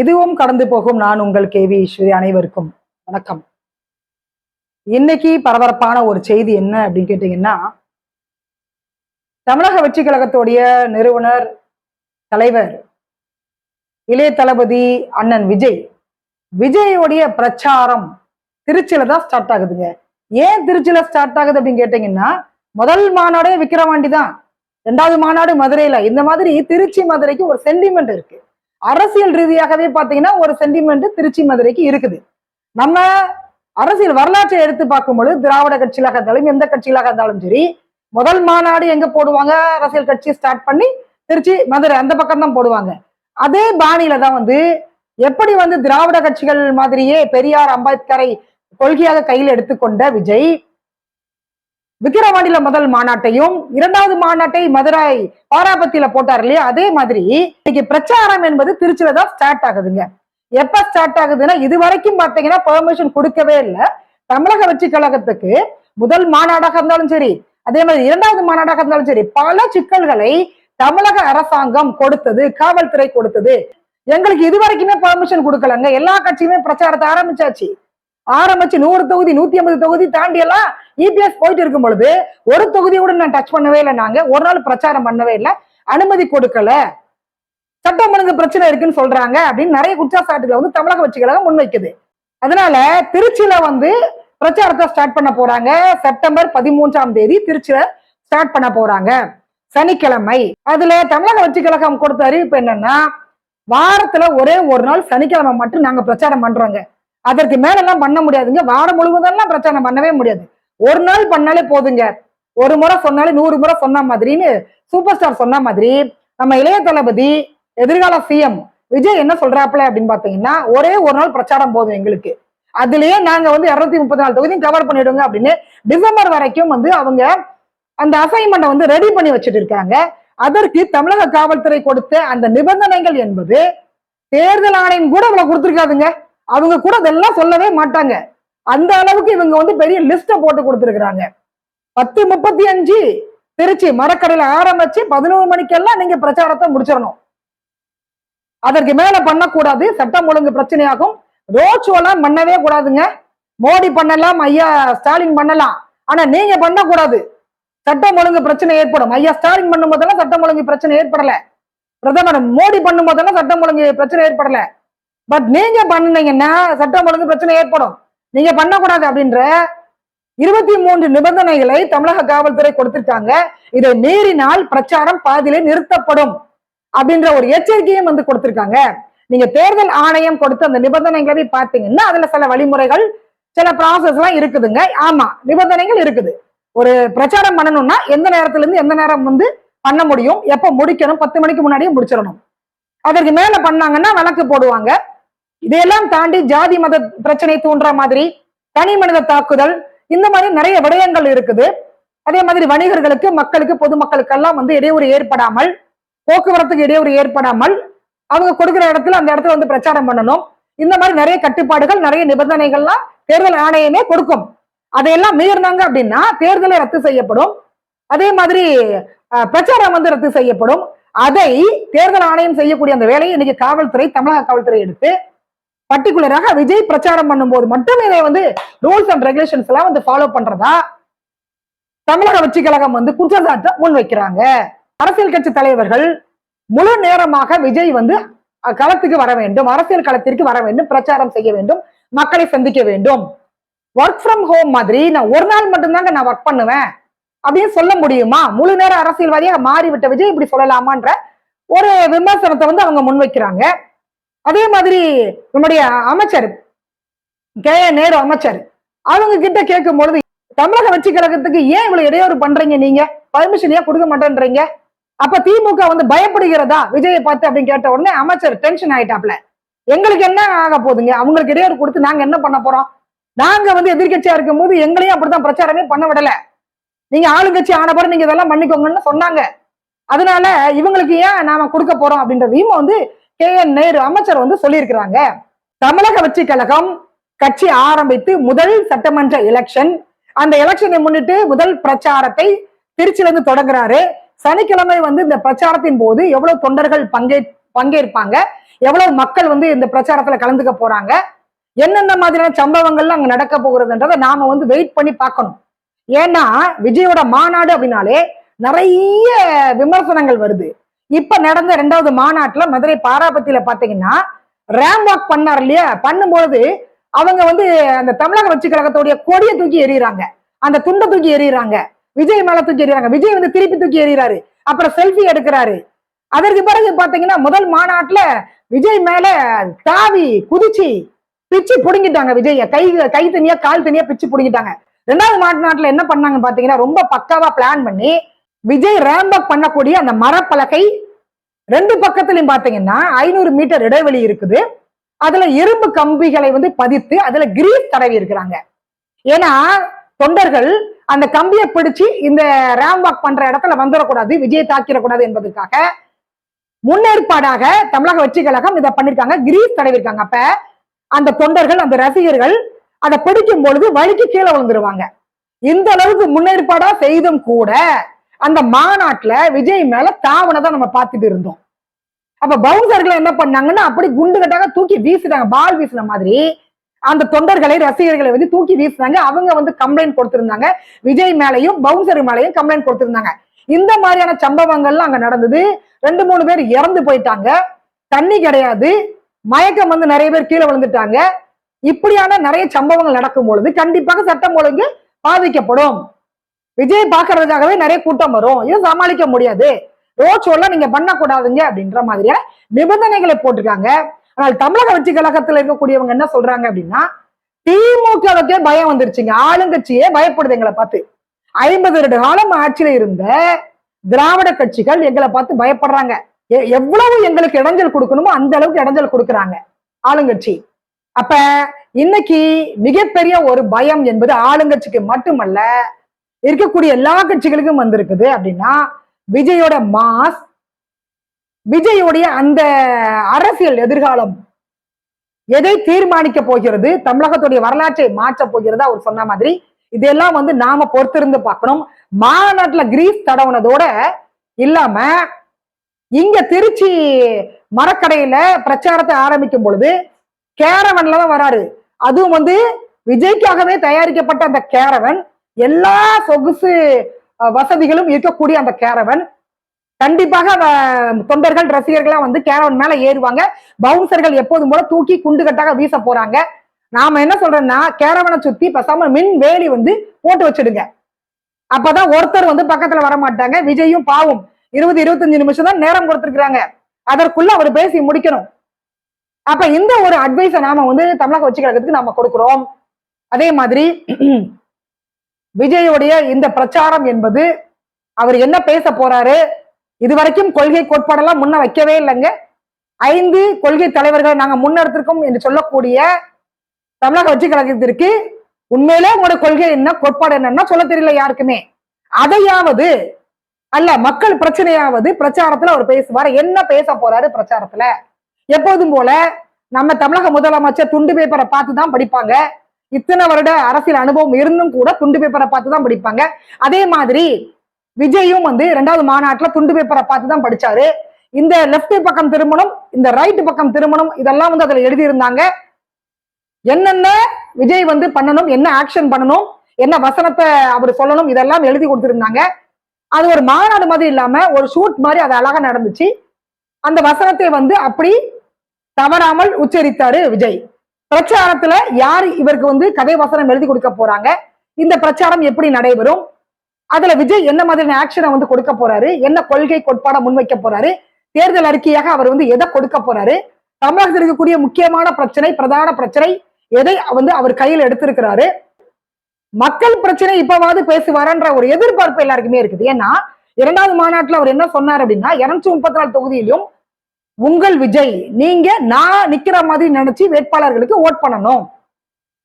இதுவும் கடந்து போகும் நான் உங்கள் கேவி ஈஸ்வரி அனைவருக்கும் வணக்கம். இன்னைக்கு பரபரப்பான ஒரு செய்தி என்ன அப்படின்னு கேட்டீங்கன்னா தமிழக வெற்றி கழகத்துடைய நிறுவனர் தலைவர் இளைய தளபதி அண்ணன் விஜய் விஜயோடைய பிரச்சாரம் திருச்சியில தான் ஸ்டார்ட் ஆகுதுங்க. ஏன் திருச்சியில ஸ்டார்ட் ஆகுது அப்படின்னு கேட்டீங்கன்னா முதல் மாநாடே விக்கிரவாண்டி தான். ரெண்டாவது மாநாடு மதுரையில. இந்த மாதிரி திருச்சி மதுரைக்கு ஒரு சென்டிமெண்ட் இருக்கு. அரசியல் ரீதியாகவே பாத்தீங்கன்னா ஒரு சென்டிமெண்ட் திருச்சி மதுரைக்கு இருக்குது. நம்ம அரசியல் வரலாற்றை எடுத்து பார்க்கும்பொழுது திராவிட கட்சியிலாக இருந்தாலும் எந்த கட்சியிலாக இருந்தாலும் சரி முதல் மாநாடு எங்க போடுவாங்க? அரசியல் கட்சி ஸ்டார்ட் பண்ணி திருச்சி மதுரை அந்த பக்கம் தான் போடுவாங்க. அதே பாணியில தான் வந்து எப்படி வந்து திராவிட கட்சிகள் மாதிரியே பெரியார் அம்பேத்கரை கொள்கையாக கையில் எடுத்துக்கொண்ட விஜய் விக்கிரவாண்டியில முதல் மாநாட்டையும் இரண்டாவது மாநாட்டை மதுரை பாராபத்தியில போட்டார் இல்லையா? அதே மாதிரி இன்னைக்கு பிரச்சாரம் என்பது திருச்சியில தான் ஸ்டார்ட் ஆகுதுங்க. எப்ப ஸ்டார்ட் ஆகுதுன்னா இது வரைக்கும் பாத்தீங்கன்னா பெர்மிஷன் கொடுக்கவே இல்லை. தமிழக வெற்றி கழகத்துக்கு முதல் மாநாடாக இருந்தாலும் சரி அதே மாதிரி இரண்டாவது மாநாடாக இருந்தாலும் சரி பல சிக்கல்களை தமிழக அரசாங்கம் கொடுத்தது காவல்துறை கொடுத்தது. எங்களுக்கு இது வரைக்குமே பெர்மிஷன் கொடுக்கலங்க. எல்லா கட்சியுமே பிரச்சாரத்தை ஆரம்பிச்சாச்சு. ஆரம்பிச்சு நூறு தொகுதி நூத்தி ஐம்பது தொகுதி தாண்டி எல்லாம் இபிஎஸ் போயிட்டு இருக்கும் பொழுது ஒரு தொகுதி கூட நான் டச் பண்ணவே இல்லை நாங்க. ஒரு நாள் பிரச்சாரம் பண்ணவே இல்லை. அனுமதி கொடுக்கல. சட்டம் ஒழுங்கு பிரச்சனை இருக்குன்னு சொல்றாங்க அப்படின்னு நிறைய குற்றச்சாட்டுகளை வந்து தமிழக கட்சிகளாக முன்வைக்குது. அதனால திருச்சியில வந்து பிரச்சாரத்தை ஸ்டார்ட் பண்ண போறாங்க. செப்டம்பர் பதிமூன்றாம் தேதி திருச்சியில ஸ்டார்ட் பண்ண போறாங்க. சனிக்கிழமை. அதுல தமிழக வச்சு கழகம் கொடுத்த அறிவிப்பு என்னன்னா வாரத்துல ஒரே ஒரு நாள் சனிக்கிழமை மட்டும் நாங்க பிரச்சாரம் பண்றோங்க. அதற்கு மேலெல்லாம் பண்ண முடியாதுங்க. வாரம் முழுவதெல்லாம் பிரச்சாரம் பண்ணவே முடியாது. ஒரு நாள் பண்ணாலே போதுங்க. ஒரு முறை சொன்னாலே நூறு முறை சொன்ன மாதிரின்னு சூப்பர் ஸ்டார் சொன்ன மாதிரி நம்ம இளைய தளபதி எதிர்கால சிஎம் விஜய் என்ன சொல்றாப்புல அப்படின்னு பாத்தீங்கன்னா ஒரே ஒரு நாள் பிரச்சாரம் போதும் எங்களுக்கு. அதுலயே நாங்க வந்து இருநூத்தி முப்பத்தி நாலு தொகுதியும் கவர் பண்ணிடுங்க அப்படின்னு டிசம்பர் வரைக்கும் வந்து அவங்க அந்த அசைன்மெண்ட்டை வந்து ரெடி பண்ணி வச்சுட்டு இருக்காங்க. அதற்கு தமிழக காவல்துறை கொடுத்த அந்த நிபந்தனைகள் என்பது தேர்தல் ஆணையம் கூட இவ்வளவு கொடுத்துருக்காதுங்க. அவங்க கூட அதெல்லாம் சொல்லவே மாட்டாங்க. அந்த அளவுக்கு இவங்க வந்து பெரிய லிஸ்ட போட்டு கொடுத்துருக்குறாங்க. பத்து முப்பத்தி அஞ்சு திருச்சி மரக்கடையில ஆரம்பிச்சு பதினோரு மணிக்கெல்லாம் நீங்க பிரச்சாரத்தை முடிச்சிடணும். அதற்கு மேல பண்ணக்கூடாது சட்டம் ஒழுங்கு பிரச்சனையாகும். ரோட் எல்லாம் பண்ணவே கூடாதுங்க. மோடி பண்ணலாம் ஐயா ஸ்டாலின் பண்ணலாம். ஆனா நீங்க பண்ணக்கூடாது. சட்டம் ஒழுங்கு பிரச்சனை ஏற்படும். ஐயா ஸ்டாலின் பண்ணும் போதெல்லாம் சட்டம் ஒழுங்கு பிரச்சனை ஏற்படல. பிரதமர் மோடி பண்ணும் போதெல்லாம் சட்டம் ஒழுங்கு பிரச்சனை ஏற்படல. பட் நீங்க பண்ணீங்கன்னா சட்டம் ஒழுங்கு பிரச்சனை ஏற்படும். நீங்க பண்ணக்கூடாது அப்படின்ற இருபத்தி மூன்று நிபந்தனைகளை தமிழக காவல்துறை கொடுத்திருக்காங்க இதை மீறினால் பிரச்சாரம் பாதியிலே நிறுத்தப்படும் அப்படின்ற ஒரு எச்சரிக்கையும் வந்து கொடுத்திருக்காங்க. நீங்க தேர்தல் ஆணையம் கொடுத்த அந்த நிபந்தனைகளை பார்த்தீங்கன்னா அதுல சில வழிமுறைகள் சில ப்ராசஸ் எல்லாம் இருக்குதுங்க. ஆமா நிபந்தனைகள் இருக்குது. ஒரு பிரச்சாரம் பண்ணணும்னா எந்த நேரத்துல இருந்து எந்த நேரம் வந்து பண்ண முடியும் எப்ப முடிக்கணும் பத்து மணிக்கு முன்னாடியே முடிச்சிடணும். அதற்கு மேல பண்ணாங்கன்னா வழக்கு போடுவாங்க. இதையெல்லாம் தாண்டி ஜாதி மத பிரச்சனை தூண்டுற மாதிரி தனி மனித தாக்குதல் இந்த மாதிரி நிறைய விடயங்கள் இருக்குது. அதே மாதிரி வணிகர்களுக்கு மக்களுக்கு பொதுமக்களுக்கெல்லாம் வந்து இடையூறு ஏற்படாமல் போக்குவரத்துக்கு இடையூறு ஏற்படாமல் அவங்க கொடுக்குற இடத்துல அந்த இடத்துல வந்து பிரச்சாரம் பண்ணணும். இந்த மாதிரி நிறைய கட்டுப்பாடுகள் நிறைய நிபந்தனைகள்லாம் தேர்தல் ஆணையமே கொடுக்கும். அதையெல்லாம் மீறினாங்க அப்படின்னா தேர்தலை ரத்து செய்யப்படும். அதே மாதிரி பிரச்சாரம் வந்து ரத்து செய்யப்படும். அதை தேர்தல் ஆணையம் செய்யக்கூடிய அந்த வேலையை இன்னைக்கு காவல்துறை தமிழக காவல்துறை எடுத்து பர்டிகுலராக விஜய் பிரச்சாரம் பண்ணும்போது மட்டும் இதை வந்து ரூல்ஸ் அண்ட் ரெகுலேஷன்ஸ் எல்லாம் வந்து ஃபாலோ பண்றதா? தமிழக வெற்றி கழகம் வந்து குற்றச்சாட்டை முன் வைக்கிறாங்க அரசியல் கட்சி தலைவர்கள் முழு நேரமாக விஜய் வந்து அஹ், களத்துக்கு வர வேண்டும் அரசியல் களத்திற்கு வர வேண்டும் பிரச்சாரம் செய்ய வேண்டும் மக்களை சந்திக்க வேண்டும். ஒர்க் ஃப்ரம் ஹோம் மாதிரி நான் ஒரு நாள் மட்டும்தாங்க நான் ஒர்க் பண்ணுவேன் அப்படின்னு சொல்ல முடியுமா? முழு நேர அரசியல்வாதியாக மாறிவிட்ட விஜய் இப்படி சொல்லலாமான்ற ஒரு விமர்சனத்தை வந்து அவங்க முன்வைக்கிறாங்க. அதே மாதிரி நம்முடைய அமைச்சர் கே நேரு அமைச்சர் அவங்க கிட்ட கேட்கும் பொழுது தமிழக வெற்றி கழகத்துக்கு ஏன் இவ்வளவு இடையூறு பண்றீங்க நீங்க? பர்மிஷன் ஏன் கொடுக்க மாட்டேன்றீங்க? அப்ப திமுக வந்து பயப்படுகிறதா? விஜயை பார்த்து அப்படின்னு கேட்ட உடனே அமைச்சர் டென்ஷன் ஆயிட்டாப்ல எங்களுக்கு என்ன ஆக போகுதுங்க? அவங்களுக்கு இடையூறு கொடுத்து நாங்க என்ன பண்ண போறோம்? நாங்க வந்து எதிர்க்கட்சியா இருக்கும்போது எங்களையும் அப்படித்தான் பிரச்சாரமே பண்ண விடல. நீங்க ஆளுங்கட்சி ஆன பிறகு நீங்க இதெல்லாம் பண்ணிக்கோங்கன்னு சொன்னாங்க. அதனால இவங்களுக்கு ஏன் நாம கொடுக்க போறோம்? அப்படின்றதையும் வந்து கே என் நேரு அமைச்சர் வந்து சொல்லியிருக்கிறாங்க. தமிழக வெற்றி கழகம் கட்சி ஆரம்பித்து முதல் சட்டமன்ற எலெக்ஷன் அந்த எலெக்ஷனை முன்னிட்டு முதல் பிரச்சாரத்தை திருச்சியில இருந்து தொடங்குறாரு. சனிக்கிழமை வந்து இந்த பிரச்சாரத்தின் போது எவ்வளவு தொண்டர்கள் பங்கே பங்கேற்பாங்க? எவ்வளவு மக்கள் வந்து இந்த பிரச்சாரத்துல கலந்துக்க போறாங்க? என்னென்ன மாதிரியான சம்பவங்கள்லாம் அங்க நடக்க போகிறதுன்றதை நாம வந்து வெயிட் பண்ணி பார்க்கணும். ஏன்னா விஜயோட மாநாடு அப்படின்னாலே நிறைய விமர்சனங்கள் வருது. இப்ப நடந்த ரெண்டாவது மாநாட்டுல மதுரை பாராபத்தியில பாத்தீங்கன்னா ரேம் வாக் பண்ணார் இல்லையா? பண்ணும்போது அவங்க வந்து அந்த தமிழக வச்சு கழகத்துடைய கொடியை தூக்கி எறிகிறாங்க. அந்த துண்டை தூக்கி எறிகிறாங்க. விஜய் மேல தூக்கி எறிகிறாங்க. விஜய் வந்து திருப்பி தூக்கி எறிகிறாரு. அப்புறம் செல்ஃபி எடுக்கிறாரு. அதற்கு பிறகு பாத்தீங்கன்னா முதல் மாநாட்டுல விஜய் மேல தாவி குதிச்சு பிச்சு புடுங்கிட்டாங்க விஜய கை கை தனியா கால் தனியா பிச்சு புடுங்கிட்டாங்க. ரெண்டாவது மாநாட்டுல என்ன பண்ணாங்க பாத்தீங்கன்னா ரொம்ப பக்காவா பிளான் பண்ணி விஜய் ரேம்பக் பண்ணக்கூடிய அந்த மரப்பலகை ரெண்டு பக்கத்துலயும் பாத்தீங்கன்னா ஐநூறு மீட்டர் இடைவெளி இருக்குது. அதுல இரும்பு கம்பிகளை வந்து பதித்து அதுல கிரீஸ் தடவி இருக்கிறாங்க. ஏன்னா தொண்டர்கள் அந்த கம்பியை பிடிச்சு இந்த ரேம் வாக் பண்ற இடத்துல வந்துடக்கூடாது விஜய் தாக்கிடக்கூடாது என்பதற்காக முன்னேற்பாடாக தமிழக வெற்றி கழகம் இதை பண்ணிருக்காங்க கிரீஸ் தடவிருக்காங்க அப்ப அந்த தொண்டர்கள் அந்த ரசிகர்கள் அதை பிடிக்கும் பொழுது வழிக்கு கீழே விழுந்துருவாங்க. இந்த அளவுக்கு முன்னேற்பாடா செய்தும் கூட அந்த மாநாட்டுல விஜய் மேல தாவனதான் நம்ம பார்த்துட்டு இருந்தோம். அப்ப பவுன்சர்களை என்ன பண்ணாங்கன்னா அப்படி குண்டு கட்டாக தூக்கி வீசிட்டாங்க பால் வீசின மாதிரி. அந்த தொண்டர்களை ரசிகர்களை வந்து தூக்கி வீசினாங்க அவங்க வந்து கம்ப்ளைண்ட் கொடுத்திருந்தாங்க. விஜய் மேலையும் பவுன்சர் மேலையும் கம்ப்ளைண்ட் கொடுத்திருந்தாங்க. இந்த மாதிரியான சம்பவங்கள்லாம் அங்க நடந்தது. ரெண்டு மூணு பேர் இறந்து போயிட்டாங்க. தண்ணி கிடையாது. மயக்கம் வந்து நிறைய பேர் கீழே விழுந்துட்டாங்க. இப்படியான நிறைய சம்பவங்கள் நடக்கும் பொழுது கண்டிப்பாக சட்டம் ஒழுங்கு பாதிக்கப்படும். விஜய் பாக்குறதுக்காகவே நிறைய கூட்டம் வரும். இது சமாளிக்க முடியாது. ரோட் ஷோலாம் நீங்க பண்ணக்கூடாதுங்க அப்படின்ற மாதிரியான நிபந்தனைகளை போட்டிருக்காங்க. ஆனால் தமிழக வெற்றி கழகத்துல இருக்கக்கூடியவங்க என்ன சொல்றாங்க அப்படின்னா திமுகவுக்கே பயம் வந்துருச்சுங்க. ஆளுங்கட்சியே பயப்படுது எங்களை பார்த்து. ஐம்பது ரெண்டு காலம் ஆட்சியில இருந்த திராவிட கட்சிகள் எங்களை பார்த்து பயப்படுறாங்க. எ- எவ்வளவு எங்களுக்கு இடைஞ்சல் கொடுக்கணுமோ அந்த அளவுக்கு இடைஞ்சல் கொடுக்குறாங்க ஆளுங்கட்சி. அப்ப இன்னைக்கு மிகப்பெரிய ஒரு பயம் என்பது ஆளுங்கட்சிக்கு மட்டுமல்ல இருக்கக்கூடிய எல்லா கட்சிகளுக்கும் வந்திருக்குது அப்படின்னா விஜயோட மாஸ் விஜயோடைய அந்த அரசியல் எதிர்காலம் எதை தீர்மானிக்க போகிறது தமிழகத்துடைய வரலாற்றை மாற்ற போகிறது அவர் சொன்ன மாதிரி இதெல்லாம் வந்து நாம பொறுத்திருந்து பார்க்கணும். மாநாட்டுல கிரீஸ் தடவுனதோட இல்லாம இங்க திருச்சி மரக்கடையில பிரச்சாரத்தை ஆரம்பிக்கும் பொழுது கேரவன்ல தான் வராரு. அதுவும் வந்து விஜய்க்காகவே தயாரிக்கப்பட்ட அந்த கேரவன் எல்லா சொகுசு வசதிகளும் இருக்கக்கூடிய அந்த கேரவன். கண்டிப்பாக தொண்டர்கள் ரசிகர்கள்லாம் வந்து கேரவன் மேல ஏறுவாங்க. பவுன்சர்கள் எப்போதும் போல தூக்கி குண்டு கட்டாக வீச போறாங்க. நாம என்ன சொல்றோம்னா கேரவனை சுத்தி பசாம மின் வேலி வந்து போட்டு வச்சிடுங்க. அப்பதான் ஒருத்தர் வந்து பக்கத்துல வர மாட்டாங்க. விஜயும் பாவும் இருபது இருபத்தஞ்சு நிமிஷம் தான் நேரம் கொடுத்துருக்குறாங்க. அதற்குள்ள அவர் பேசி முடிக்கணும். அப்ப இந்த ஒரு அட்வைஸை நாம வந்து தமிழக வச்சுக்கிறதுக்கு நாம கொடுக்குறோம். அதே மாதிரி விஜயுடைய இந்த பிரச்சாரம் என்பது அவர் என்ன பேச போறாரு? இதுவரைக்கும் கொள்கை கோட்பாடெல்லாம் முன்ன வைக்கவே இல்லைங்க. ஐந்து கொள்கை தலைவர்களை நாங்க முன்னெடுத்திருக்கோம் என்று சொல்லக்கூடிய தமிழக வெற்றி கழகத்திற்கு உண்மையிலே உங்களோட கொள்கை என்ன கோட்பாடு என்னன்னா சொல்ல தெரியல யாருக்குமே. அதையாவது அல்ல மக்கள் பிரச்சனையாவது பிரச்சாரத்துல அவர் பேசுவார். என்ன பேச போறாரு பிரச்சாரத்துல? எப்போதும் போல நம்ம தமிழக முதலமைச்சர் துண்டு பேப்பரை பார்த்து தான் படிப்பாங்க. இத்தனை வருட அரசியல் அனுபவம் இருந்தும் கூட துண்டு பேப்பரை பார்த்து தான் படிப்பாங்க. அதே மாதிரி விஜயும் வந்து ரெண்டாவது மாநாட்டுல துண்டு பேப்பரை பார்த்து தான் படிச்சாரு. இந்த லெப்ட் பக்கம் திருமணம் இந்த ரைட் பக்கம் திருமணம் இதெல்லாம் வந்து அதுல எழுதியிருந்தாங்க. என்னென்ன விஜய் வந்து பண்ணணும் என்ன ஆக்ஷன் பண்ணணும் என்ன வசனத்தை அவர் சொல்லணும் இதெல்லாம் எழுதி கொடுத்திருந்தாங்க. அது ஒரு மாநாடு மாதிரி இல்லாம ஒரு ஷூட் மாதிரி அது அழகா நடந்துச்சு. அந்த வசனத்தை வந்து அப்படி தவறாமல் உச்சரித்தாரு விஜய். பிரச்சாரத்துல யார் இவருக்கு வந்து கதை வசனம் எழுதி கொடுக்க போறாங்க? இந்த பிரச்சாரம் எப்படி நடைபெறும்? அதுல விஜய் என்ன மாதிரியான ஆக்ஷனை வந்து கொடுக்க போறாரு? என்ன கொள்கை கோட்பாட முன்வைக்க போறாரு? தேர்தல் அறிக்கையாக அவர் வந்து எதை கொடுக்க போறாரு? தமிழகத்தில் இருக்கக்கூடிய முக்கியமான பிரச்சனை பிரதான பிரச்சனை எதை வந்து அவர் கையில் எடுத்திருக்கிறாரு? மக்கள் பிரச்சனை இப்பவாவது பேசுவாரன்ற ஒரு எதிர்பார்ப்பு எல்லாருக்குமே இருக்குது. ஏன்னா இரண்டாவது மாநாட்டுல அவர் என்ன சொன்னார் அப்படின்னா இருநூற்றி முப்பத்தி நாலு தொகுதியிலும் உங்கள் விஜய் நீங்க நான் நிக்கிற மாதிரி நினைச்சு வேட்பாளர்களுக்கு ஓட் பண்ணணும்.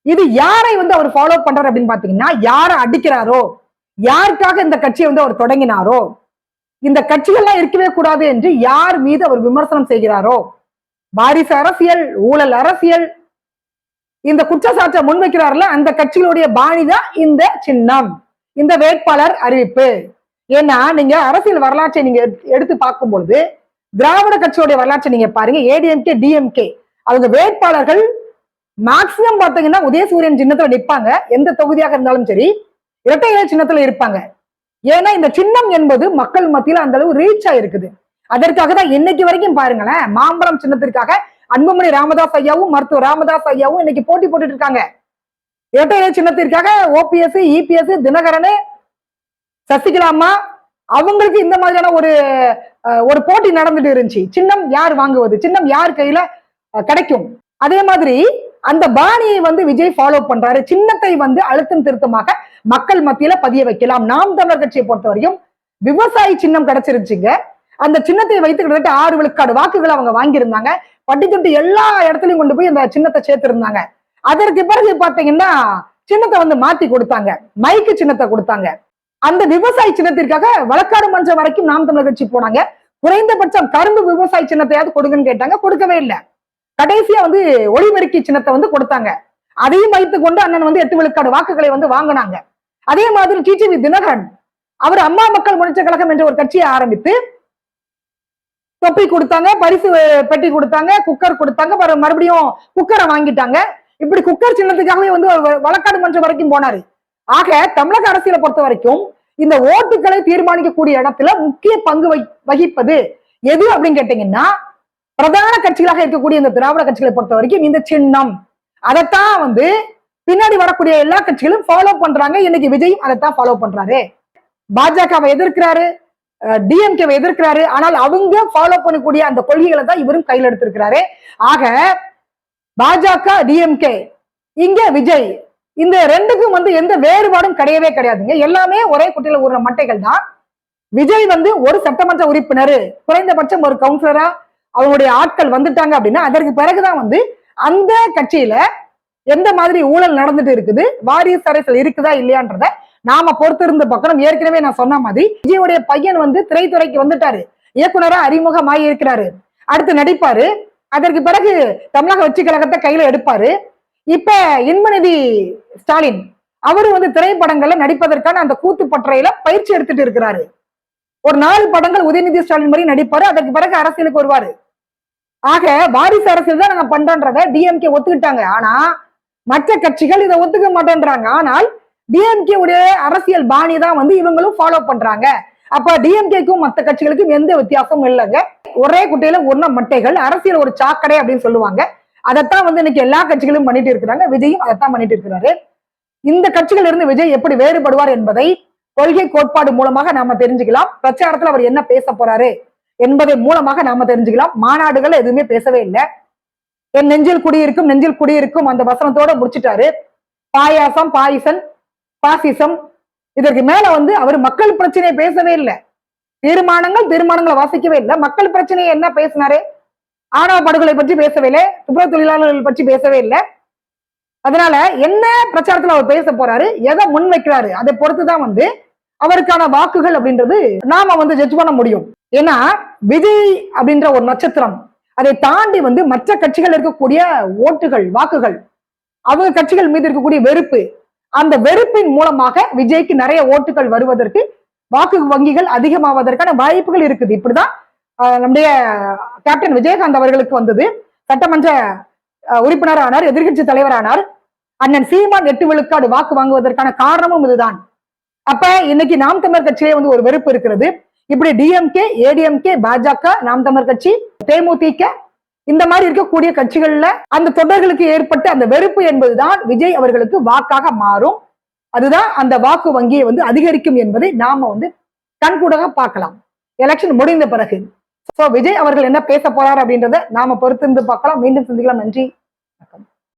இது யாரை வந்து அவர் ஃபாலோ பண்றாரு அப்படின்னு பாத்தீங்கன்னா யாரை அடிக்கிறாரோ யாருக்காக இந்த கட்சியை வந்து அவர் தொடங்கினாரோ இந்த கட்சிகள்லாம் இருக்கவே கூடாது என்று யார் மீது அவர் விமர்சனம் செய்கிறாரோ வாரிசு அரசியல் ஊழல் அரசியல் இந்த குற்றச்சாட்டை முன்வைக்கிறார்ல அந்த கட்சிகளுடைய பாணி தான் இந்த சின்னம் இந்த வேட்பாளர் அறிவிப்பு. ஏன்னா நீங்க அரசியல் வரலாற்றை நீங்க எடுத்து- எடுத்து பார்க்கும் பொழுது திராவிட கட்சியோட வரலாற்றை நீங்க பாருங்க. ஏடிஎம்கே டிஎம்கே அவங்க வேட்பாளர்கள் மேக்சிமம் பாத்தீங்கன்னா உதயசூரியன் சின்னத்துல நிற்பாங்க எந்த தொகுதியாக இருந்தாலும் சரி இரட்டை இலை சின்னத்துல இருப்பாங்க. ஏன்னா இந்த சின்னம் என்பது மக்கள் மத்தியில அந்த அளவு ரீச் ஆயிருக்குது அதற்காக தான் இன்னைக்கு வரைக்கும் பாருங்களேன் மாம்பழம் சின்னத்திற்காக அன்புமணி ராமதாஸ் ஐயாவும் மருத்துவர் ராமதாஸ் ஐயாவும் இன்னைக்கு போட்டி போட்டுட்டு இருக்காங்க. இரட்டை இலை சின்னத்திற்காக ஓபிஎஸ் இபிஎஸ் தினகரனு சசிகலா அம்மா அவங்களுக்கு இந்த மாதிரியான ஒரு ஒரு போட்டி நடந்துட்டு இருந்துச்சு. சின்னம் யார் வாங்குவது? சின்னம் யார் கையில கிடைக்கும்? அதே மாதிரி அந்த பாணியை வந்து விஜய் ஃபாலோ பண்றாரு. சின்னத்தை வந்து அழுத்தம் திருத்தமாக மக்கள் மத்தியில பதிய வைக்கலாம். நாம் தமிழர் கட்சியை பொறுத்தவரையும் விவசாயி சின்னம் கிடைச்சிருச்சுங்க அந்த சின்னத்தை வைத்து கிட்டத்தட்ட ஆறு விழுக்காடு வாக்குகள் அவங்க வாங்கியிருந்தாங்க. பட்டி தொட்டி எல்லா இடத்துலயும் கொண்டு போய் அந்த சின்னத்தை சேர்த்திருந்தாங்க. அதற்கு பிறகு பாத்தீங்கன்னா சின்னத்தை வந்து மாத்தி கொடுத்தாங்க. மைக்கு சின்னத்தை கொடுத்தாங்க. அந்த விவசாய சின்னத்திற்காக வழக்காடு மன்றம் வரைக்கும் நாம் தமிழர் கட்சி போனாங்க. குறைந்தபட்சம் கரும்பு விவசாய சின்னத்தையாவது கொடுங்கன்னு கேட்டாங்க. கொடுக்கவே இல்லை. கடைசியா வந்து ஒளிபெருக்கி சின்னத்தை வந்து கொடுத்தாங்க. அதையும் வைத்துக் கொண்டு அண்ணன் வந்து எட்டு விழுக்காடு வாக்குகளை வந்து வாங்கினாங்க. அதே மாதிரி டிடிவி தினகரன் அவர் அம்மா மக்கள் முன்னேற்ற கழகம் என்ற ஒரு கட்சியை ஆரம்பித்து தொப்பி கொடுத்தாங்க பரிசு பெட்டி கொடுத்தாங்க குக்கர் கொடுத்தாங்க மறு- மறுபடியும் குக்கரை வாங்கிட்டாங்க. இப்படி குக்கர் சின்னத்துக்காகவே வந்து வ- வழக்காடு மன்றம் வரைக்கும் போனாரு. ஆக தமிழக அரசியலை பொறுத்த வரைக்கும் இந்த ஓட்டுகளை தீர்மானிக்கக்கூடிய இடத்துல முக்கிய பங்கு வகி- வகிப்பது எது அப்படின்னு கேட்டீங்கன்னா பிரதான கட்சிகளாக இருக்கக்கூடிய இந்த திராவிட கட்சிகளை பொறுத்த வரைக்கும் இந்த சின்னம். அதைத்தான் வந்து பின்னாடி வரக்கூடிய எல்லா கட்சிகளும் ஃபாலோ பண்றாங்க. இன்னைக்கு விஜயும் அதைத்தான் ஃபாலோ பண்றாரு. பாஜகவை எதிர்க்கிறாரு டிஎம்கேவை எதிர்க்கிறாரு. ஆனால் அவங்க ஃபாலோ பண்ணக்கூடிய அந்த கொள்கைகளை தான் இவரும் கையில் எடுத்திருக்கிறாரு. ஆக பாஜக டிஎம்கே இங்க விஜய் இந்த ரெண்டுக்கும் வந்து எந்த வேறுபாடும் கிடையவே கிடையாதுங்க. எல்லாமே ஒரே குட்டையில ஊர்ற மட்டைகள் தான். விஜய் வந்து ஒரு சட்டமன்ற உறுப்பினர் குறைந்தபட்சம் ஒரு கவுன்சிலரா அவங்களுடைய ஆட்கள் வந்துட்டாங்க அப்படின்னா அதற்கு பிறகுதான் வந்து அந்த கட்சியில எந்த மாதிரி ஊழல் நடந்துட்டு இருக்குது வாரிசு அரசியல் இருக்குதா இல்லையான்றத நாம பொறுத்திருந்து பார்க்கணும். ஏற்கனவே நான் சொன்ன மாதிரி விஜயுடைய பையன் வந்து திரைத்துறைக்கு வந்துட்டாரு. இயக்குனரா அறிமுகமாகி இருக்கிறாரு. அடுத்து நடிப்பாரு. அதற்கு பிறகு தமிழக வெற்றி கழகத்தை கையில எடுப்பாரு. இப்ப இன்பநிதி ஸ்டாலின் அவரு வந்து திரைப்படங்கள்ல நடிப்பதற்கான அந்த கூத்து பற்றையில பயிற்சி எடுத்துட்டு இருக்கிறாரு. ஒரு நாலு படங்கள் உதயநிதி ஸ்டாலின் மாதிரி நடிப்பாரு அதற்கு பிறகு அரசியலுக்கு வருவாரு. ஆக வாரிசு அரசியல் தான் நாங்க பண்றோன்றத டிஎம்கே ஒத்துக்கிட்டாங்க. ஆனா மற்ற கட்சிகள் இதை ஒத்துக்க மாட்டேன்றாங்க. ஆனால் டிஎம்கே உடைய அரசியல் பாணி தான் வந்து இவங்களும் ஃபாலோ பண்றாங்க. அப்ப டிஎம்கேக்கும் மற்ற கட்சிகளுக்கும் எந்த வித்தியாசமும் இல்லைங்க. ஒரே குட்டையில ஒன்ன மட்டைகள் அரசியல் ஒரு சாக்கடை அப்படின்னு சொல்லுவாங்க. அதைத்தான் வந்து இன்னைக்கு எல்லா கட்சிகளும் பண்ணிட்டு இருக்கிறாங்க. விஜயும் அதைத்தான் பண்ணிட்டு இருக்கிறாரு. இந்த கட்சிகள் இருந்து விஜய் எப்படி வேறுபடுவார் என்பதை கொள்கை கோட்பாடு மூலமாக நாம தெரிஞ்சுக்கலாம். பிரச்சாரத்துல அவர் என்ன பேச போறாரு என்பதை மூலமாக நாம தெரிஞ்சுக்கலாம். மாநாடுகள் எதுவுமே பேசவே இல்லை. என் நெஞ்சில் குடியிருக்கும் நெஞ்சில் குடியிருக்கும் அந்த வசனத்தோட முடிச்சிட்டாரு. பாயாசம் பாயிசன் பாசிசம். இதற்கு மேல வந்து அவர் மக்கள் பிரச்சனையை பேசவே இல்லை. தீர்மானங்கள் தீர்மானங்களை வாசிக்கவே இல்லை. மக்கள் பிரச்சனையை என்ன பேசினாரு? ஆணவ படுகொலை பற்றி பேசவே இல்லை துப்புரவு தொழிலாளர்கள் பற்றி பேசவே இல்லை. அதனால என்ன பிரச்சாரத்துல அவர் பேச போறாரு எதை முன் வைக்கிறாரு அதை பொறுத்துதான் வந்து அவருக்கான வாக்குகள் அப்படின்றது நாம வந்து ஜட்ஜ் பண்ண முடியும். ஏன்னா விஜய் அப்படின்ற ஒரு நட்சத்திரம் அதை தாண்டி வந்து மற்ற கட்சிகள் இருக்கக்கூடிய ஓட்டுகள் வாக்குகள் அவங்க கட்சிகள் மீது இருக்கக்கூடிய வெறுப்பு அந்த வெறுப்பின் மூலமாக விஜய்க்கு நிறைய ஓட்டுகள் வருவதற்கு வாக்கு வங்கிகள் அதிகமாவதற்கான வாய்ப்புகள் இருக்குது. இப்படிதான் நம்முடைய கேப்டன் விஜயகாந்த் அவர்களுக்கு வந்தது. சட்டமன்ற ஆஹ், உறுப்பினர் ஆனார் எதிர்க்கட்சி அண்ணன் சீமான் எட்டு விழுக்காடு வாக்கு வாங்குவதற்கான காரணமும் இதுதான். அப்ப இன்னைக்கு நாம் தமிழர் கட்சியிலே வந்து ஒரு வெறுப்பு இருக்கிறது. இப்படி டிஎம்கே ஏடிஎம்கே பாஜக நாம் தமிழர் கட்சி தேமுதிக இந்த மாதிரி இருக்கக்கூடிய கட்சிகள்ல அந்த தொண்டர்களுக்கு ஏற்பட்ட அந்த வெறுப்பு என்பதுதான் விஜய் அவர்களுக்கு வாக்காக மாறும். அதுதான் அந்த வாக்கு வங்கியை வந்து அதிகரிக்கும் என்பதை நாம வந்து கண்கூடாக பார்க்கலாம். எலெக்ஷன் முடிந்த பிறகு. சோ விஜய் அவர்கள் என்ன பேச போறார் அப்படின்றத நாம பொறுத்திருந்து பார்க்கலாம். மீண்டும் சந்திக்கலாம். நன்றி. வணக்கம்.